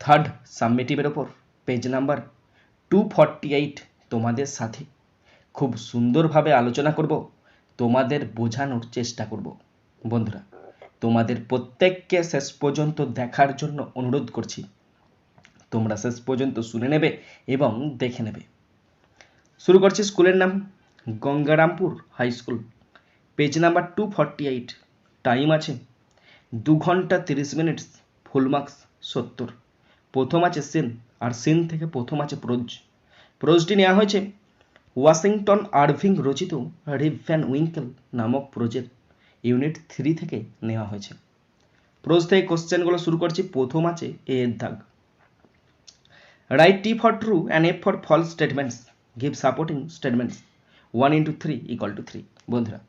Third সাবমিটিভের ওপর page number two forty eight তোমাদের সাথে। খুব সুন্দরভাবে আলোচনা করব, তোমাদের বোঝানোর চেষ্টা করব। বন্ধুরা, তোমাদের প্রত্যেককে শেষ পর্যন্ত দেখার জন্য অনুরোধ করছি। তোমরা শেষ পর্যন্ত শুনে নেবে এবং দেখে নেবে। শুরু করছি স্কুলের নাম, Gangarampur high school. Page number two forty eight time আছে দু ঘণ্টা তিরিশ মিনিট ফুল মার্কস সত্তর। প্রথম আছে সিন, আর সিন থেকে প্রথম আছে প্রোজ। প্রোজটি নেওয়া হয়েছে ওয়াশিংটন আরভিং রচিত রিভ ভ্যান উইঙ্কেল নামক প্রোজের। ইউনিট থ্রি থেকে নেওয়া হয়েছে। প্রোজ থেকে কোশ্চেনগুলো শুরু করছি, প্রথম আছে এ এর দাগ। Write T for true and F for false statements, give supporting statements. One into three equal to three. বন্ধুরা,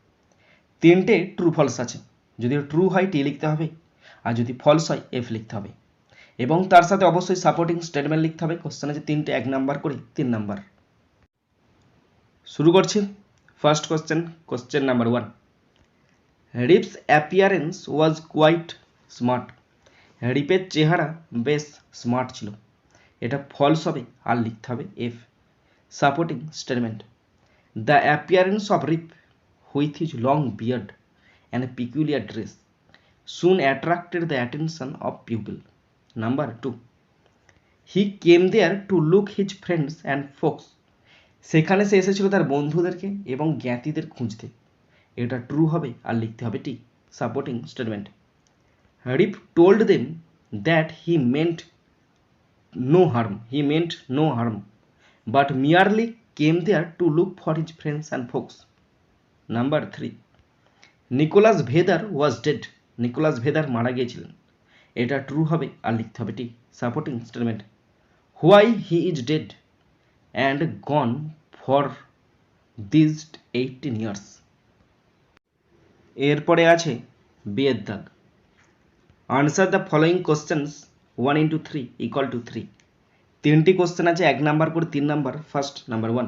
তিনটে ট্রু ফলস আছে। যদি ট্রু হয় টি লিখতে হবে, আর যদি ফলস হয় এফ লিখতে হবে। এবং তার সাথে অবশ্যই সাপোর্টিং স্টেটমেন্ট লিখতে হবে। কোশ্চেন আছে তিনটে, এক নাম্বার করে, তিন নাম্বার শুরু করছি। First question question number one Rip's appearance was quite smart রিপের চেহারা বেশ স্মার্ট ছিল। এটা ফলস হবে, আর লিখতে হবে F supporting statement the appearance of Rip with his long beard and peculiar dress soon attracted the attention of pupil. Number two, he came there to look his friends and folks. সেখানে সে এসেছিল তার বন্ধুদেরকে এবং জ্ঞাতিদের খুঁজতে। এটা true হবে আর লিখতে হবে T supporting statement Rip told them that he meant no harm he meant no harm but merely came there to look for his friends and folks number three Nicholas Vedder was dead Nicholas Vedder মারা গিয়েছিলেন। এটা true হবে আর লিখতে হবে T supporting statement why he is dead and gone for this eighteen years এরপরে আছে বিয়ের দাগ answer the following questions one into three equal to three তিনটি কোশ্চেন আছে, এক নাম্বার করে তিন number first number one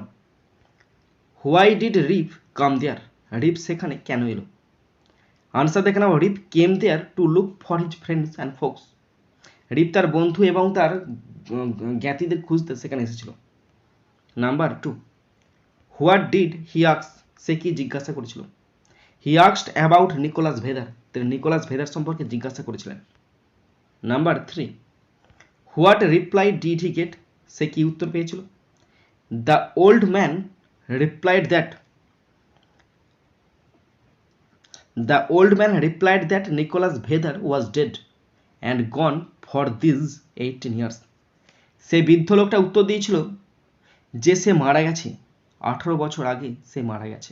why did Rip come there Rip সেখানে কেন এলো? আনসার দেখে নাও Rip came there to look for his friends and folks Rip তার বন্ধু এবং তার জ্ঞাতিদের খুঁজতে সেখানে এসেছিল। Number two what did he আক্স সে কি জিজ্ঞাসা করেছিল? হি আক্সড অ্যাবাউট নিকোলাস ভেদার তিনি নিকোলাস ভেদার সম্পর্কে জিজ্ঞাসা করেছিলেন। Number three what reply did he get সে কি উত্তর পেয়েছিল? The old man replied that The old man replied that Nicholas Vedar was dead and gone for these 18 years. সে বৃদ্ধ লোকটা উত্তর দিয়েছিল যে সে মারা গেছে। আঠারো বছর আগে সে মারা গেছে।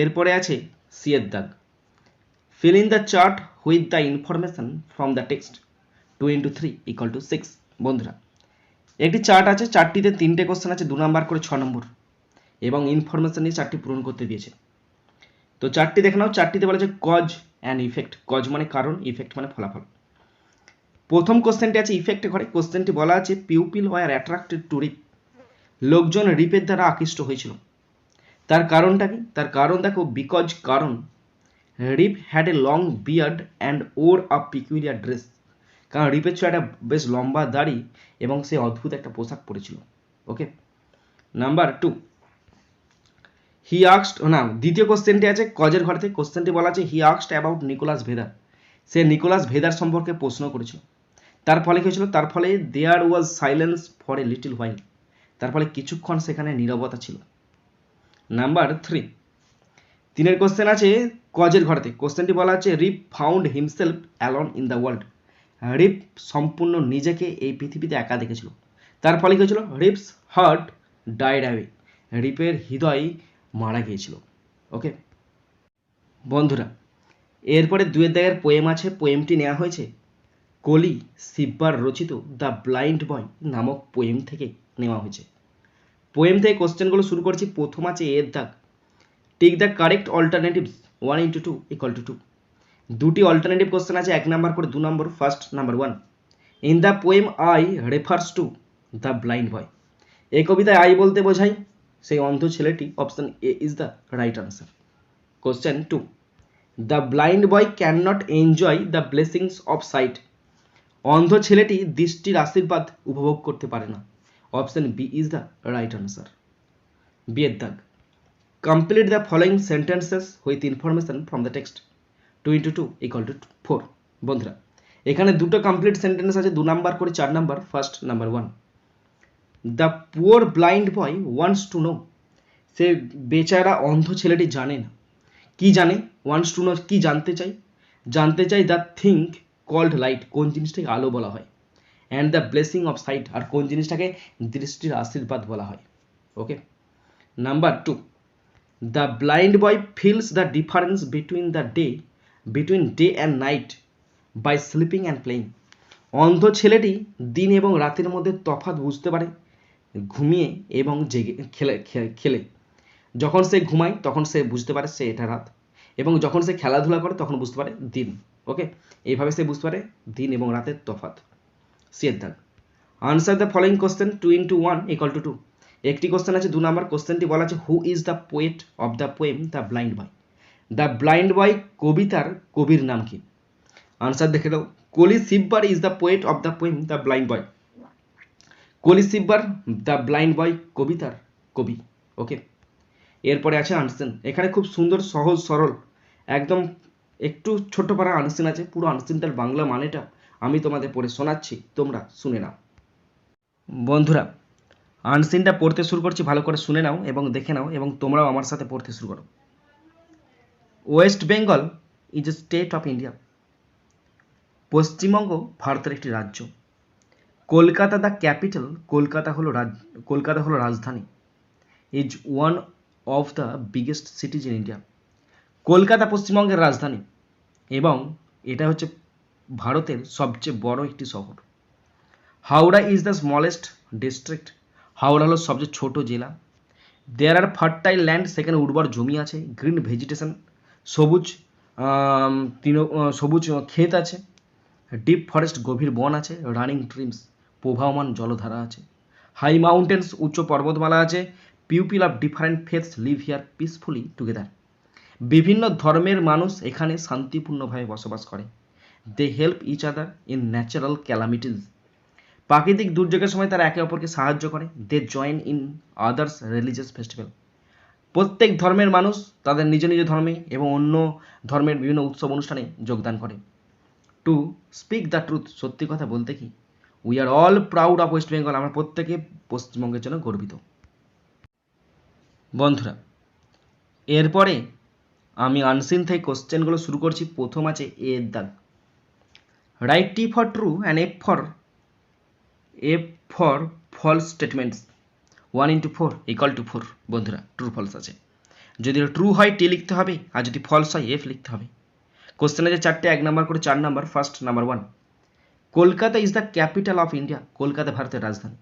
এরপরে আছে সিয়ের দাগ। Fill in the chart with the information from the text two into three equal to six বন্ধুরা, একটি চার্ট আছে চারটিতে তিনটে কোশ্চেন আছে, দু নাম্বার করে ছ নম্বর এবং ইনফরমেশন নিয়ে চারটি পূরণ করতে দিয়েছে। তো চারটি দেখে নাও, চারটিতে বলা আছে কজ অ্যান্ড ইফেক্ট কজ মানে কারণ ইফেক্ট মানে ফলাফল। প্রথম কোশ্চেনটি আছে ইফেক্টে ঘরে। কোশ্চেনটি বলা আছে pupil were attracted to Rip লোকজন রিপের দ্বারা আকৃষ্ট হয়েছিল। তার কারণটা কি? তার কারণ দেখো বিকজ কারণ। Rip had a long beard and or a peculiar dress কারণ রিপের ছিল একটা বেশ লম্বা দাড়ি এবং সে অদ্ভুত একটা পোশাক পরেছিল। ওকে নাম্বার টু হি আক্সড না, দ্বিতীয় কোশ্চেনটি আছে, কজের ঘর থেকে কোশ্চেনটি বলা আছে হি আক্সড অ্যাবাউট নিকোলাস ভেদার সে নিকোলাস ভেদার সম্পর্কে প্রশ্ন করেছিল। তার ফলে কী হয়েছিল? তার ফলে there was silence for a little while তার ফলে কিছুক্ষণ সেখানে নীরবতা ছিল। নাম্বার থ্রি তিনের কোশ্চেন আছে, কজের ঘরতে কোশ্চেনটি বলা আছে Rip found himself alone in the world Rip সম্পূর্ণ নিজেকে এই পৃথিবীতে একা দেখেছিল। তার ফলে কী হয়েছিল? রিপস হার্ট ডাইড অ্যাওয়ে রিপের হৃদয় মারা গিয়েছিল ওকে বন্ধুরা, এরপরে দুয়ের দাগের পোয়েম আছে পোয়েমটি নেওয়া হয়েছে, কলি সিব্বার রচিত দ্য ব্লাইন্ড বয় নামক পোয়েম থেকে নেওয়া হয়েছে। পোয়েম থেকে কোশ্চেনগুলো শুরু করছি, প্রথম আছে এর দাগ। Tick the correct alternatives one into two equal to two দুটি অল্টারনেটিভ কোশ্চেন আছে, এক নাম্বার করে দু নম্বর first number one in the poem I refers to the blind boy এই কবিতায় আই বলতে বোঝাই সেই অন্ধ ছেলেটি option A is the right answer question two the blind boy can not enjoy the blessings of sight অন্ধ ছেলেটি দৃষ্টির আশীর্বাদ উপভোগ করতে পারে না। Option B is the right answer বিয়ের দাগ। Complete the following sentences with information from the text two into two equal to four বন্ধুরা, এখানে দুটো কমপ্লিট সেন্টেন্স আছে, দু নাম্বার করে চার number first number one the poor blind boy wants to know সে বেচারা অন্ধ ছেলেটি জানে না। কি জানে? ওয়ান্টস টু নো কি জানতে চাই জানতে চাই দ্য থিঙ্ক কল্ড লাইট কোন জিনিসটাকে আলো বলা হয়? And the blessing of sight আর কোন জিনিসটাকে দৃষ্টির আশীর্বাদ বলা হয়। Okay number two the blind boy feels the difference between the day between day and night by sleeping and playing অন্ধ ছেলেটি দিন এবং রাতের মধ্যে তফাৎ বুঝতে পারে। ঘুমিয়ে এবং জেগে, খেলে খেলে। যখন সে ঘুমায়, তখন সে বুঝতে পারে সে এটা রাত। এবং যখন সে খেলাধুলা করে, তখন বুঝতে পারে দিন, ওকে? এইভাবে সে বুঝতে পারে দিন এবং রাতের তফাৎ। সিয়ের দাগ answer the following question two into one equal to two একটি কোশ্চেন আছে, দু নম্বর কোশ্চেনটি বলা আছে who is the poet of the poem the blind boy the blind boy কবিতার কবির নাম কি? আনসার দেখে দাও Colley Cibber is the poet of the poem the blind boy Colley Cibber, the blind boy কবিতার কবি ওকে এরপরে আছে আনসেন। এখানে খুব সুন্দর, সহজ, সরল, একদম একটু ছোট্ট পারা আনসিন আছে, পুরো আনসিনটার বাংলা মানেটা আমি তোমাদের পড়ে শোনাচ্ছি, তোমরা শুনে নাও। বন্ধুরা, আনসিনটা পড়তে শুরু করছি, ভালো করে শুনে নাও এবং দেখে নাও এবং তোমরাও আমার সাথে পড়তে শুরু করো। West Bengal is a state of India. Paschimbanga ভারতের একটি রাজ্য। কলকাতা দ্য ক্যাপিটাল, কলকাতা হলো রাজ, কলকাতা হলো রাজধানী। Is one of the biggest cities in India Kolkata পশ্চিমবঙ্গের রাজধানী এবং এটা হচ্ছে ভারতের সবচেয়ে বড় একটি শহর। Howrah is the smallest district Howrah হলো সবচেয়ে ছোট জেলা। দেয়ার আর ফার্টাইল ল্যান্ড সেখানে উর্বর জমি আছে গ্রিন ভেজিটেশন সবুজ তৃণ সবুজ ক্ষেত আছে ডিপ ফরেস্ট গভীর বন আছে রানিং ট্রিমস প্রবাহমান জলধারা আছে। হাই মাউন্টেন্স উচ্চ পর্বতমালা আছে। Pupil of different faiths live here peacefully together বিভিন্ন ধর্মের মানুষ এখানে শান্তিপূর্ণভাবে বসবাস করে। They help each other in natural calamities প্রাকৃতিক দুর্যোগের সময় তারা একে অপরকে সাহায্য করে। They join in others religious festival প্রত্যেক ধর্মের মানুষ তাদের নিজ নিজ ধর্মে এবং অন্য ধর্মের বিভিন্ন উৎসব অনুষ্ঠানে যোগদান করে। টু স্পিক দ্য ট্রুথ সত্যি কথা বলতে কি? We are all proud of West Bengal আমরা প্রত্যেকে পশ্চিমবঙ্গের জন্য গর্বিত। বন্ধুরা, এরপরে আমি আনসিন থেকে কোশ্চেনগুলো শুরু করছি। প্রথম আছে এ এর দাগ। Write T for true and F for F for false statements one into four equal to four বন্ধুরা ট্রু ফলস আছে। যদি ট্রু হয় টি লিখতে হবে। আর যদি ফলস হয় এফ লিখতে হবে। কোশ্চেন আছে চারটে, এক নাম্বার করে চার number first number one Kolkata is the capital of India Kolkata ভারতের রাজধানী।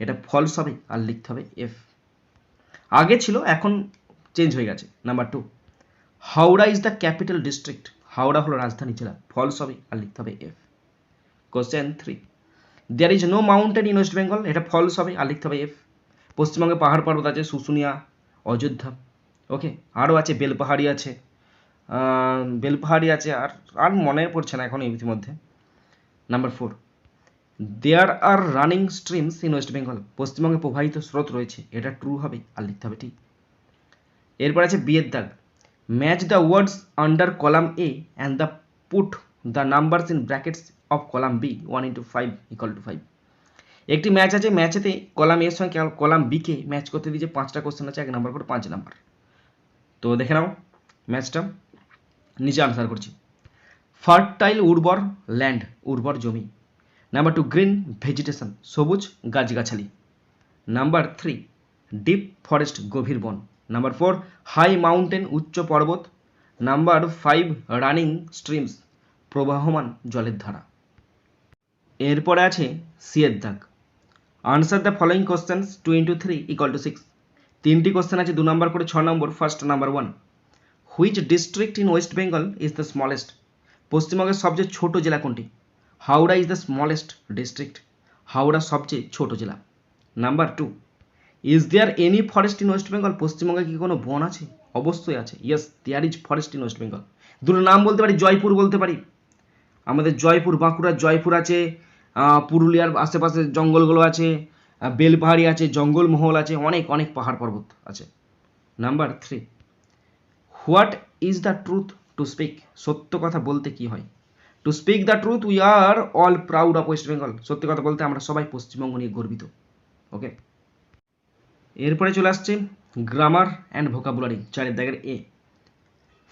এটা ফলস হবে আর লিখতে হবে এফ আগে ছিল, এখন চেঞ্জ হয়ে গেছে। Number two Howrah is the capital district Howrah হলো রাজধানী জেলা। ফলস হবে আর লিখতে হবে F question three there is no mountain in West Bengal এটা ফলস হবে আর লিখতে হবে এফ পশ্চিমবঙ্গে পাহাড় পর্বত আছে, শুশুনিয়া, অযোধ্যা। ওকে আরও আছে, বেলপাহাড়ি আছে। বেলপাহাড়ি আছে আর আর মনে পড়ছে না এখন ইতিমধ্যে। Number four there are running streams in West Bengal পশ্চিমবঙ্গে প্রবাহিত স্রোত রয়েছে। এটা ট্রু হবে আর লিখতে হবে ঠিক। এরপর আছে বিয়ের দাগ match the words under column A and the put the numbers in brackets of column B one into five equal to five একটি ম্যাচ আছে ম্যাচেতে কলাম এর সঙ্গে কলাম বিকে ম্যাচ করতে দিয়েছে পাঁচটা কোশ্চেন আছে, এক নাম্বার করে পাঁচ নাম্বার তো দেখে নাও ম্যাচটা নিচে আনসার করছি। ফার্টাইল উর্বর ল্যান্ড, উর্বর জমি। নাম্বার টু গ্রিন ভেজিটেশন সবুজ গাছগাছালি। নাম্বার থ্রি ডিপ ফরেস্ট গভীর বন। নাম্বার ফোর হাই মাউন্টেন উচ্চ পর্বত। নাম্বার ফাইভ রানিং স্ট্রিমস প্রবাহমান জলের ধারা। এরপরে আছে সিয়ের দাগ। Answer the following questions two into three equal to six তিনটি কোশ্চেন আছে, দু নম্বর করে, ছ number first number one which district in West Bengal is the smallest পশ্চিমবঙ্গের সবচেয়ে ছোট জেলা কোনটি? Howrah is the smallest district Howrah সবচেয়ে ছোট জেলা। Number two is there any forest in West Bengal পশ্চিমবঙ্গে কি কোনো বন আছে? অবশ্যই আছে। Yes there is forest in West Bengal দুটো নাম বলতে পারি, জয়পুর বলতে পারি। আমাদের জয়পুর, বাঁকুড়ার জয়পুর আছে পুরুলিয়ার আশেপাশে জঙ্গলগুলো আছে বেলপাহাড়ি আছে, জঙ্গলমহল আছে, অনেক অনেক পাহাড় পর্বত আছে। Number three what is the truth to speak সত্য কথা বলতে কি হয়? To speak the truth we are all proud of West Bengal সত্যি কথা বলতে আমরা সবাই পশ্চিমবঙ্গ নিয়ে গর্বিত ওকে এরপরে চলে আসছে গ্রামার অ্যান্ড ভোকাবুলারি চারের দাগের A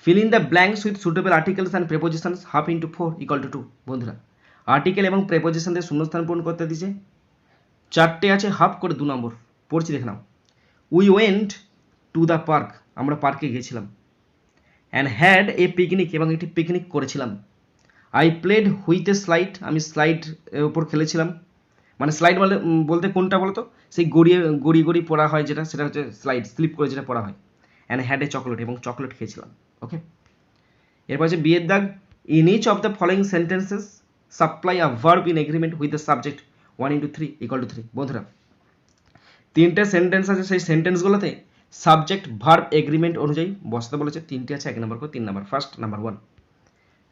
fill in the blanks with suitable articles and prepositions half into four equal to two বন্ধুরা। আর্টিকেল এবং প্রেপোজিশন দিয়ে শূন্যস্থান পূরণ করতে দিছে চারটে আছে হাফ করে দু নম্বর পড়ছি দেখে নাও। We went to the park আমরা পার্কে গিয়েছিলাম। অ্যান্ড হ্যাড এ পিকনিক এবং একটি পিকনিক করেছিলাম। I played with a slide আমি স্লাইড উপর খেলেছিলাম। মানে স্লাইড বলে বলতে কোনটা বলতো? সেই গড়িয়ে গড়িয়ে গড়িয়ে পড়া হয় যেটা, সেটা হচ্ছে স্লাইড স্লিপ করে যেটা পড়া হয়। অ্যান্ড হ্যাড এ চকলেট এবং চকলেট খেয়েছিলাম ওকে এরপর হচ্ছে বিয়ের দাগ। In each of the following sentences supply a verb in agreement with the subject one into three equal to three বন্ধুরা, তিনটে সেন্টেন্স আছে, সেই সেন্টেন্সগুলোতে সাবজেক্ট ভার্ব এগ্রিমেন্ট অনুযায়ী বসাতে বলেছে, তিনটে আছে, এক নম্বর করে, তিন number first number one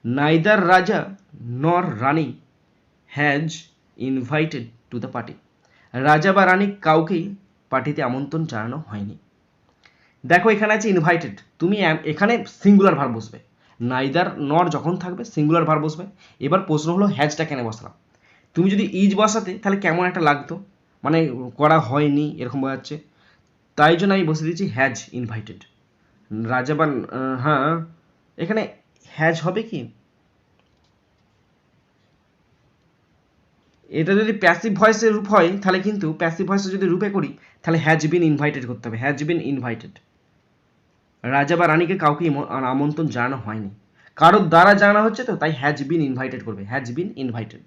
neither Raja nor Rani has invited to the party. রাজা বা রানী কাউকেই পার্টিতে আমন্ত্রণ জানানো হয়নি। দেখো, এখানে আছে ইনভাইটেড তুমি এখানে সিঙ্গুলার ভার বসবে। নাইদার নর যখন থাকবে সিঙ্গুলার ভার বসবে। এবার প্রশ্ন হলো, হ্যাজটা কেন বসালাম? তুমি যদি ইজ বসাতে, তাহলে কেমন একটা লাগতো? মানে করা হয়নি, এরকম বোঝাচ্ছে তাই জন্য আমি বসে দিয়েছি হ্যাজ ইনভাইটেড। রাজা বা হ্যাঁ এখানে হ্যাজ হবে কি? এটা যদি প্যাসিভ ভয়েসের রূপ হয়, তাহলে কিন্তু প্যাসিভ ভয়েসে যদি রূপে করি, তাহলে হ্যাজ বিন ইনভাইটেড করতে হবে হ্যাজ বিন ইনভাইটেড রাজা বা রানীকে কাউকে আমন্ত্রণ জানানো হয়নি। কারোর দ্বারা জানানো হচ্ছে তো, তাই হ্যাজ বিন ইনভাইটেড করবে হ্যাজ বিন ইনভাইটেড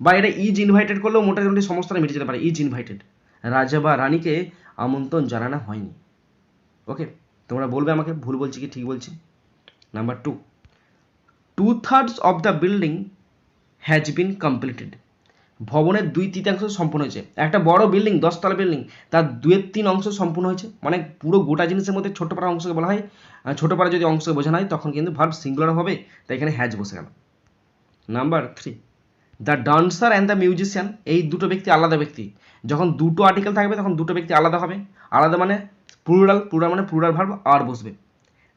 বা এটা ইজ ইনভাইটেড করলেও মোটামুটি সমস্যাটা মিটে যেতে পারে ইজ ইনভাইটেড রাজা বা রানীকে আমন্ত্রণ জানানো হয়নি। ওকে তোমরা বলবে আমাকে, ভুল বলছি কি, ঠিক বলছি? Number two two thirds of the building has been completed ভবনের দুই তৃতীয়াংশ সম্পূর্ণ হয়েছে। একটা বড় বিল্ডিং দশতলা বিল্ডিং তার দুয়ের তিন অংশ সম্পূর্ণ হয়েছে। মানে পুরো গোটা জিনিসের মধ্যে ছোট পাড়া অংশকে বলা হয়। ছোট পাড়া যদি অংশকে বোঝানো হয়, তখন কিন্তু ভার্ব সিঙ্গুলার হবে, তাই এখানে হ্যাজ বসে গেল। Number three the dancer and the musician এই দুটো ব্যক্তি আলাদা ব্যক্তি। যখন দুটো আর্টিকেল থাকবে, তখন দুটো ব্যক্তি আলাদা হবে। আলাদা মানে প্লুরাল প্লুরাল মানে প্লুরাল ভার্ব আর বসবে।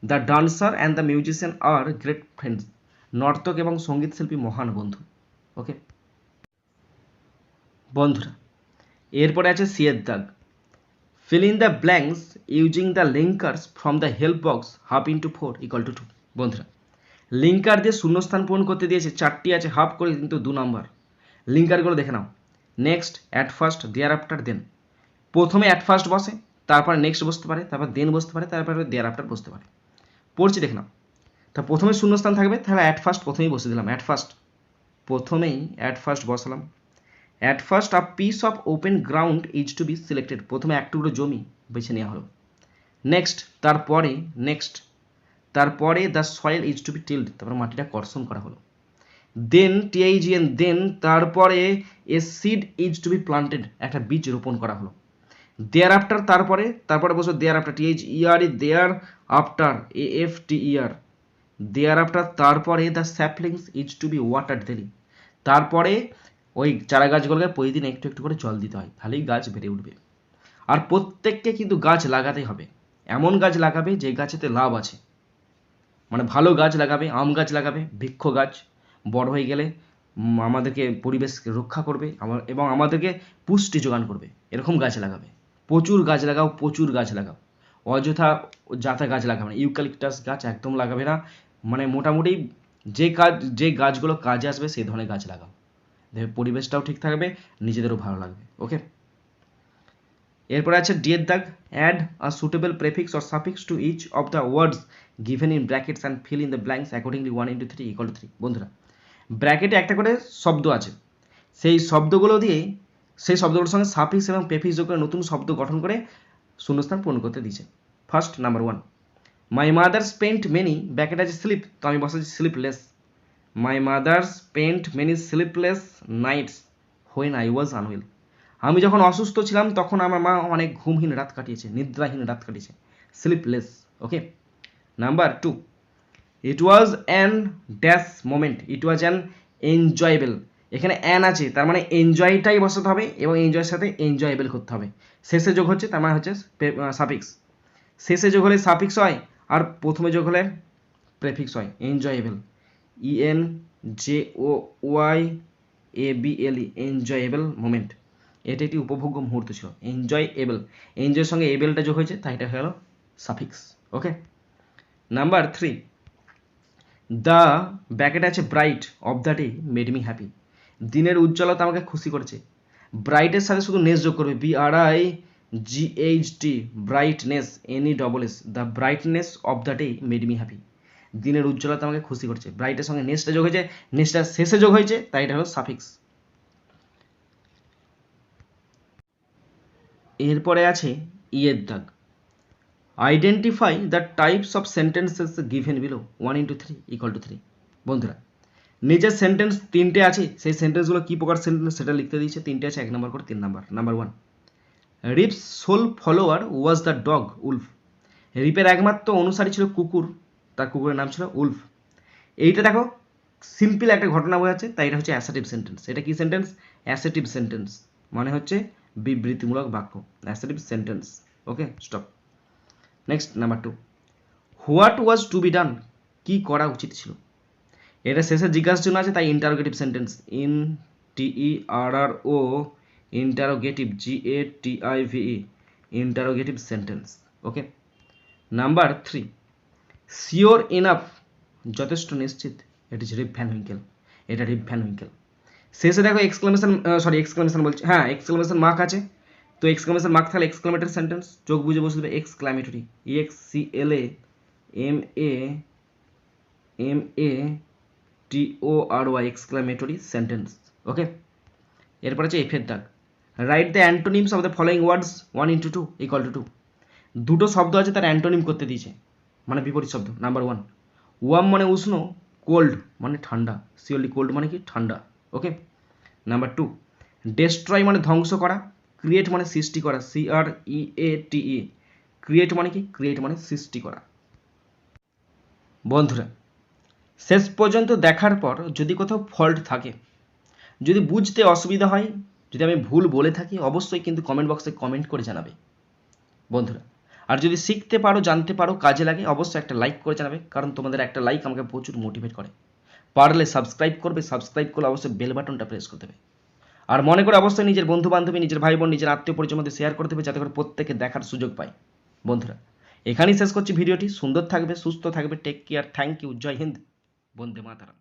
The dancer and the musician are great friends নর্তক এবং সংগীত শিল্পী মহান বন্ধু। ওকে বন্ধুরা, এরপরে আছে সিয়ের দাগ। Fill in the blanks using the linkers from the help box half into four equal to two বন্ধুরা লিঙ্কার দিয়ে শূন্যস্থান পূরণ করতে দিয়েছে, চারটি আছে হাফ করে কিন্তু দু নম্বর লিঙ্কারগুলো দেখে নাও। Next at first thereafter then প্রথমে অ্যাট ফার্স্ট বসে, তারপরে নেক্সট বসতে পারে, তারপর দেন বসতে পারে, তারপরে দেয়ার আফটার বসতে পারে। পড়ছি, দেখে নাও। তা প্রথমে শূন্যস্থান থাকবে, তাহলে অ্যাট ফার্স্ট প্রথমেই বসে দিলাম অ্যাট ফার্স্ট প্রথমেই অ্যাট ফার্স্ট বসালাম। At first a piece of open ground is to be selected প্রথমে এক টুকরো জমি বেছে নেওয়া হলো। নেক্সট তারপরে নেক্সট তারপরে the soil is to be tilled তারপরে মাটিটা কর্ষণ করা হলো। দেন টিআইজিএন দেন তারপরে a seed is to be planted একটা বীজ রোপণ করা হলো। দেয়ার আফটার তারপরে তারপরে বসো thereafter TH ER E thereafter A F T ER thereafter তারপরে the saplings is to be water daily তারপরে ওই চারা গাছগুলোকে প্রতিদিন একটু একটু করে জল দিতে হয়, তাহলেই গাছ বেড়ে উঠবে। আর প্রত্যেককে কিন্তু গাছ লাগাতে হবে। এমন গাছ লাগাবে যে গাছেতে লাভ আছে। মানে ভালো গাছ লাগাবে, আম গাছ লাগাবে, বৃক্ষ গাছ, বড় হয়ে গেলে আমাদেরকে পরিবেশকে রক্ষা করবে আমার এবং আমাদেরকে পুষ্টি যোগান করবে। এরকম গাছ লাগাবে। প্রচুর গাছ লাগাও, প্রচুর গাছ লাগাও। অযথা যাতা গাছ লাগাবে না। ইউক্যালিপটাস গাছ একদম লাগাবে না। মানে মোটামুটি যে কাজ, যে গাছগুলো কাজে আসবে সেই ধরনের গাছ লাগাও। পরিবেশটাও ঠিক থাকবে, নিজেদেরও ভালো লাগবে। ওকে এরপরে আছে ডিয়ের দাগ add a suitable prefix or suffix to each of the words given in brackets and fill in the blanks accordingly one into three equal to three বন্ধুরা ব্র্যাকেটে একটা করে শব্দ আছে। সেই শব্দগুলো দিয়ে সেই শব্দগুলোর সঙ্গে সাফিক্স এবং প্রেফিক্স যোগ করে নতুন শব্দ গঠন করে শূন্যস্থান পূরণ করতে দিয়েছে। First number one my mother spent many bracket আছে স্লিপ তো আমি বসাচ্ছি sleepless my mother spent many sleepless nights when I was unwell আমি যখন অসুস্থ ছিলাম, তখন আমার মা অনেক ঘুমহীন রাত কাটিয়েছে, নিদ্রাহীন রাত কাটিয়েছে। Sleepless okay number two it was an dash moment it was an enjoyable এখানে অ্যান আছে, তার মানে এনজয়টাই বসাতে হবে এবং এনজয়ের সাথে এনজয়েবল করতে হবে। শেষে যোগ হচ্ছে, তার মানে হচ্ছে সাফিক্স শেষে যোগ হলে সাফিক্স হয়, আর প্রথমে যোগ হলে প্রেফিক্স হয় enjoyable EN J O Y A B L E enjoyable moment এটা একটি উপভোগ্য মুহূর্ত ছিল। এনজয় এবল এনজয়ের সঙ্গে এবলটা যোগ হয়েছে তাই এটা হয়ে গেল suffix okay number three the bracket আছে bright of the day made me happy দিনের উজ্জ্বলতা আমাকে খুশি করেছে। ব্রাইটের সাথে শুধু নেস যোগ করবে B R I G H T brightness N E double S the brightness of the day made me happy দিনের উজ্জ্বলতা আমাকে খুশি করছে। ব্রাইটের সঙ্গে নেসটা যোগ হয়েছে নেসটা শেষে যোগ হয়েছে তাই এটা হলো সাফিক্স এরপরে আছে ইয়ের দাগ। Identify the types of sentences given below one into three equal to three বন্ধুরা, নিজের সেন্টেন্স তিনটে আছে, সেই সেন্টেন্সগুলো কী প্রকার সেন্টেন্স সেটা লিখতে দিয়েছে। তিনটে আছে, এক নম্বর করে তিন number number one Rip's sole follower was the dog Wolf রিপের একমাত্র অনুসারী ছিল কুকুর, তার কুকুরের নাম ছিল উলফ এইটা দেখো সিম্পল একটা ঘটনা বোঝাচ্ছে, তাই এটা হচ্ছে অ্যাসেটিভ সেন্টেন্স এটা কি সেন্টেন্স অ্যাসেটিভ সেন্টেন্স মানে হচ্ছে বিবৃতিমূলক বাক্য। Assertive sentence okay stop next number two what was to be done কি করা উচিত ছিল? এটা শেষে জিজ্ঞাসার জন্য আছে, তাই interrogative sentence IN TE R R O interrogative G A T I VE interrogative sentence okay number three sure enough যথেষ্ট নিশ্চিত এটি হচ্ছে রিপ ভ্যান হুইঙ্কেল এটা রিপ ভ্যান হুইঙ্কেল শেষে দেখো এক্সক্লামেশন সরি এক্সক্লামেশন বলছি। হ্যাঁ এক্সক্লামেশন মার্ক আছে। তো এক্সক্লামেশন মার্ক থাকলে এক্সক্লামেটরি সেন্টেন্স চোখ বুঝে বসে দেবে exclamatory X C L A M A M A T O R Y exclamatory sentence okay এরপর আছে এফের দাগ। Write the antonyms of the following words one into two equal to two দুটো শব্দ আছে তার অ্যান্টোনিম করতে দিয়েছে মানে বিপরীত শব্দ নাম্বার ওয়ান ওয়াম মানে উষ্ণ কোল্ড মানে ঠান্ডা। সিওলি কোল্ড মানে কি? ঠান্ডা ওকে নাম্বার টু ডেস্ট্রয় মানে ধ্বংস করা ক্রিয়েট মানে সৃষ্টি করা সি আর ই এ টি ই ক্রিয়েট মানে কি? ক্রিয়েট মানে সৃষ্টি করা। বন্ধুরা, শেষ পর্যন্ত দেখার পর যদি কোথাও ফল্ট থাকে, যদি বুঝতে অসুবিধা হয়, যদি আমি ভুল বলে থাকি, অবশ্যই কিন্তু কমেন্ট বক্সে কমেন্ট করে জানাবে। বন্ধুরা, আর যদি শিখতে পারো, জানতে পারো, কাজে লাগে, অবশ্যই একটা লাইক করে জানাবে, কারণ তোমাদের একটা লাইক আমাকে প্রচুর মোটিভেট করে। পারলে সাবস্ক্রাইব করবে সাবস্ক্রাইব করলে অবশ্যই বেল বাটনটা প্রেস করতে হবে আর মনে করে অবশ্যই নিজের বন্ধু বান্ধবী নিজের ভাই বোন নিজের আত্মীয় পরিচয় মধ্যে শেয়ার করতে হবে যাতে করে প্রত্যেকে দেখার সুযোগ পায়। বন্ধুরা, এখানেই শেষ করছি ভিডিওটি। সুন্দর থাকবে, সুস্থ থাকবে। টেক কেয়ার থ্যাংক ইউ জয় হিন্দ, বন্দে মাতারাম।